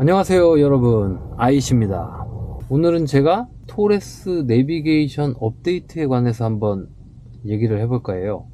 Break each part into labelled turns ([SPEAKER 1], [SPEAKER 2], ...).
[SPEAKER 1] 안녕하세요 여러분. 아이시입니다. 오늘은 제가 토레스 내비게이션 업데이트에 관해서 한번 얘기를 해볼 거예요?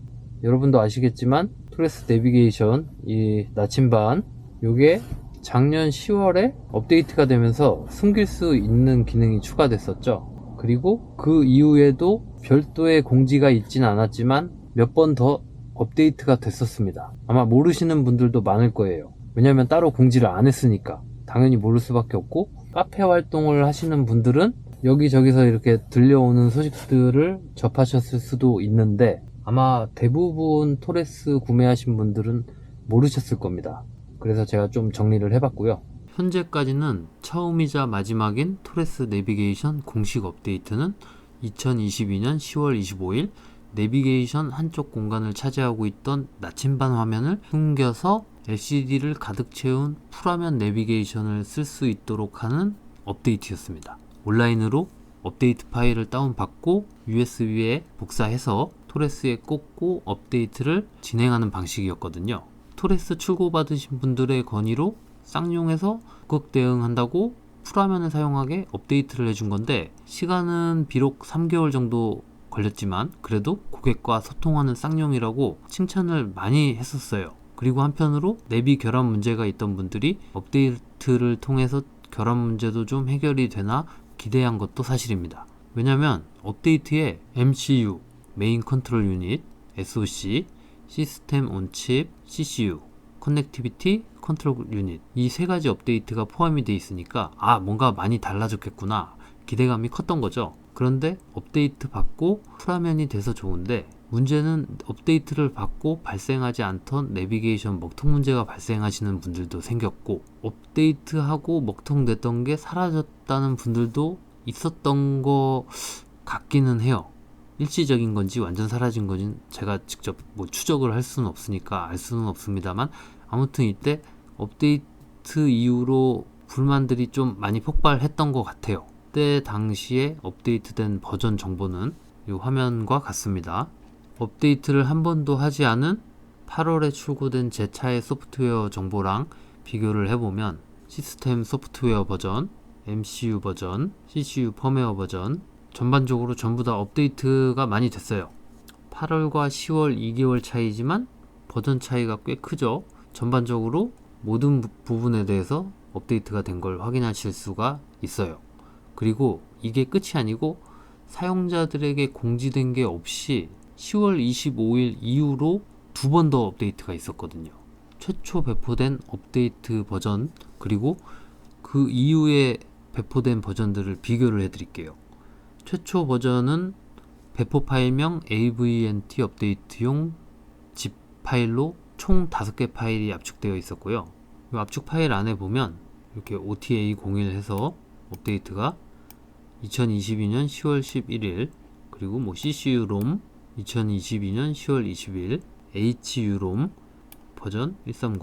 [SPEAKER 1] 여러분도 아시겠지만 토레스 내비게이션 이 나침반 요게 작년 10월에 업데이트가 되면서 숨길 수 있는 기능이 추가됐었죠. 그리고 그 이후에도 별도의 공지가 있진 않았지만 몇 번 더 업데이트가 됐었습니다. 아마 모르시는 분들도 많을 거예요. 왜냐면 따로 공지를 안 했으니까 당연히 모를 수밖에 없고 카페 활동을 하시는 분들은 여기저기서 이렇게 들려오는 소식들을 접하셨을 수도 있는데 아마 대부분 토레스 구매하신 분들은 모르셨을 겁니다. 그래서 제가 좀 정리를 해봤고요. 현재까지는 처음이자 마지막인 토레스 내비게이션 공식 업데이트는 2022년 10월 25일 내비게이션 한쪽 공간을 차지하고 있던 나침반 화면을 숨겨서 LCD를 가득 채운 풀화면 내비게이션을 쓸 수 있도록 하는 업데이트였습니다. 온라인으로 업데이트 파일을 다운받고 USB에 복사해서 토레스에 꽂고 업데이트를 진행하는 방식이었거든요. 토레스 출고받으신 분들의 건의로 쌍용해서 적극 대응한다고 풀화면을 사용하게 업데이트를 해준 건데 시간은 비록 3개월 정도 걸렸지만 그래도 고객과 소통하는 쌍용이라고 칭찬을 많이 했었어요. 그리고 한편으로 내비 결함 문제가 있던 분들이 업데이트를 통해서 결함 문제도 좀 해결이 되나 기대한 것도 사실입니다. 왜냐면 업데이트에 MCU, 메인 컨트롤 유닛, SoC, 시스템 온칩, CCU, 커넥티비티, 컨트롤 유닛 이 세 가지 업데이트가 포함이 돼 있으니까 아 뭔가 많이 달라졌겠구나 기대감이 컸던 거죠. 그런데 업데이트 받고 풀화면이 돼서 좋은데 문제는 업데이트를 받고 발생하지 않던 내비게이션 먹통 문제가 발생하시는 분들도 생겼고 업데이트하고 먹통 됐던 게 사라졌다는 분들도 있었던 것 같기는 해요. 일시적인 건지 완전 사라진 건지 제가 직접 뭐 추적을 할 수는 없으니까 알 수는 없습니다만 아무튼 이때 업데이트 이후로 불만들이 좀 많이 폭발했던 것 같아요. 그때 당시에 업데이트된 버전 정보는 이 화면과 같습니다. 업데이트를 한 번도 하지 않은 8월에 출고된 제 차의 소프트웨어 정보랑 비교를 해보면 시스템 소프트웨어 버전, MCU 버전, CCU 펌웨어 버전 전반적으로 전부 다 업데이트가 많이 됐어요. 8월과 10월 2개월 차이지만 버전 차이가 꽤 크죠. 전반적으로 모든 부분에 대해서 업데이트가 된 걸 확인하실 수가 있어요. 그리고 이게 끝이 아니고 사용자들에게 공지된 게 없이 10월 25일 이후로 두 번 더 업데이트가 있었거든요. 최초 배포된 업데이트 버전 그리고 그 이후에 배포된 버전들을 비교를 해드릴게요. 최초 버전은 배포 파일명 avnt 업데이트용 zip 파일로 총 5개 파일이 압축되어 있었고요. 이 압축 파일 안에 보면 이렇게 OTA01 해서 업데이트가 2022년 10월 11일 그리고 뭐 CCU 롬 2022년 10월 20일 HU 롬 버전 130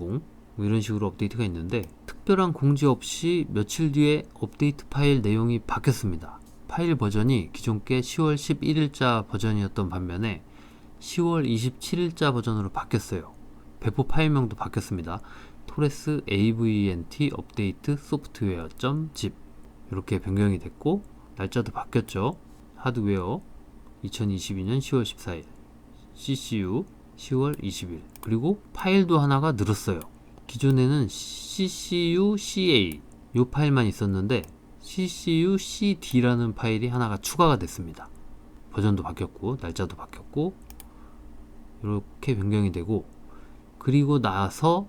[SPEAKER 1] 뭐 이런 식으로 업데이트가 있는데 특별한 공지 없이 며칠 뒤에 업데이트 파일 내용이 바뀌었습니다. 파일 버전이 기존 게 10월 11일자 버전이었던 반면에 10월 27일자 버전으로 바뀌었어요. 배포 파일명도 바뀌었습니다. 토레스 avent 업데이트 소프트웨어.zip 이렇게 변경이 됐고 날짜도 바뀌었죠. 하드웨어 2022년 10월 14일 CCU 10월 20일 그리고 파일도 하나가 늘었어요. 기존에는 CCU CA 이 파일만 있었는데 CCU CD라는 파일이 하나가 추가가 됐습니다. 버전도 바뀌었고 날짜도 바뀌었고 이렇게 변경이 되고 그리고 나서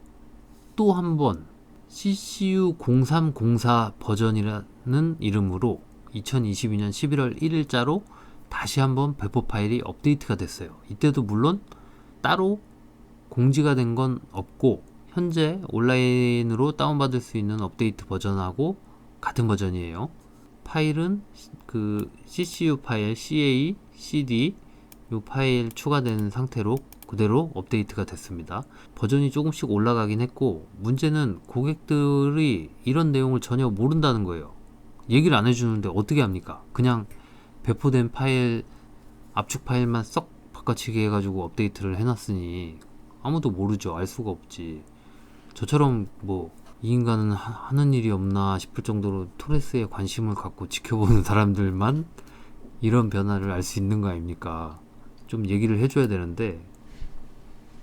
[SPEAKER 1] 또 한 번 CCU 0304 버전이라는 이름으로 2022년 11월 1일자로 다시 한번 배포 파일이 업데이트가 됐어요. 이때도 물론 따로 공지가 된 건 없고 현재 온라인으로 다운받을 수 있는 업데이트 버전하고 같은 버전이에요. 파일은 그 CCU 파일 CA, CD 이 파일 추가된 상태로 그대로 업데이트가 됐습니다. 버전이 조금씩 올라가긴 했고 문제는 고객들이 이런 내용을 전혀 모른다는 거예요. 얘기를 안 해주는데 어떻게 합니까? 그냥 배포된 파일 압축 파일만 썩 바꿔치기 해가지고 업데이트를 해놨으니 아무도 모르죠. 알 수가 없지. 저처럼 뭐 이 인간은 하- 하는 일이 없나 싶을 정도로 토레스에 관심을 갖고 지켜보는 사람들만 이런 변화를 알 수 있는 거 아닙니까? 좀 얘기를 해줘야 되는데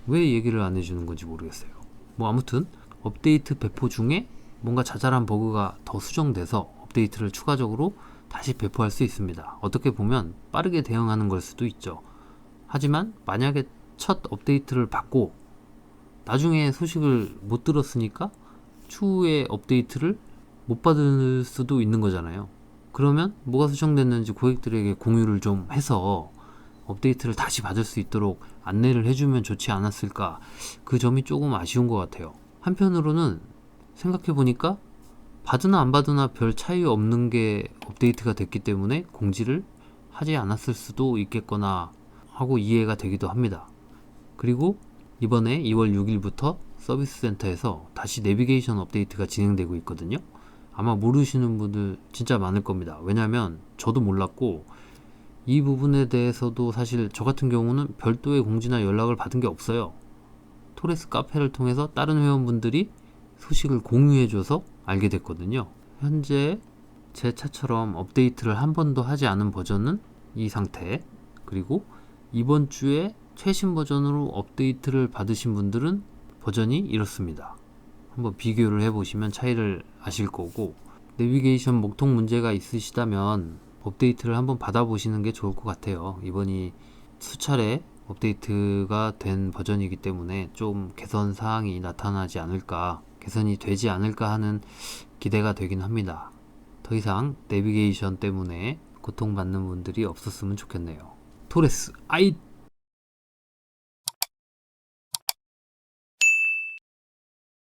[SPEAKER 1] 왜 얘기를 안 해주는 건지 모르겠어요. 뭐 아무튼 업데이트 배포 중에 뭔가 자잘한 버그가 더 수정돼서 업데이트를 추가적으로 다시 배포할 수 있습니다. 어떻게 보면 빠르게 대응하는 걸 수도 있죠. 하지만 만약에 첫 업데이트를 받고 나중에 소식을 못 들었으니까 추후에 업데이트를 못 받을 수도 있는 거잖아요. 그러면 뭐가 수정됐는지 고객들에게 공유를 좀 해서 업데이트를 다시 받을 수 있도록 안내를 해주면 좋지 않았을까 그 점이 조금 아쉬운 것 같아요. 한편으로는 생각해 보니까 받으나 안 받으나 별 차이 없는 게 업데이트가 됐기 때문에 공지를 하지 않았을 수도 있겠거나 하고 이해가 되기도 합니다. 그리고 이번에 2월 6일부터 서비스 센터에서 다시 내비게이션 업데이트가 진행되고 있거든요. 아마 모르시는 분들 진짜 많을 겁니다. 왜냐면 저도 몰랐고 이 부분에 대해서도 사실 저 같은 경우는 별도의 공지나 연락을 받은 게 없어요. 토레스 카페를 통해서 다른 회원분들이 소식을 공유해줘서 알게 됐거든요. 현재 제 차처럼 업데이트를 한 번도 하지 않은 버전은 이 상태, 그리고 이번 주에 최신 버전으로 업데이트를 받으신 분들은 버전이 이렇습니다. 한번 비교를 해보시면 차이를 아실 거고, 내비게이션 목통 문제가 있으시다면 업데이트를 한번 받아보시는 게 좋을 것 같아요. 이번이 수차례 업데이트가 된 버전이기 때문에 좀 개선 사항이 나타나지 않을까, 개선이 되지 않을까 하는 기대가 되긴 합니다. 더 이상 내비게이션 때문에 고통받는 분들이 없었으면 좋겠네요. 토레스 아이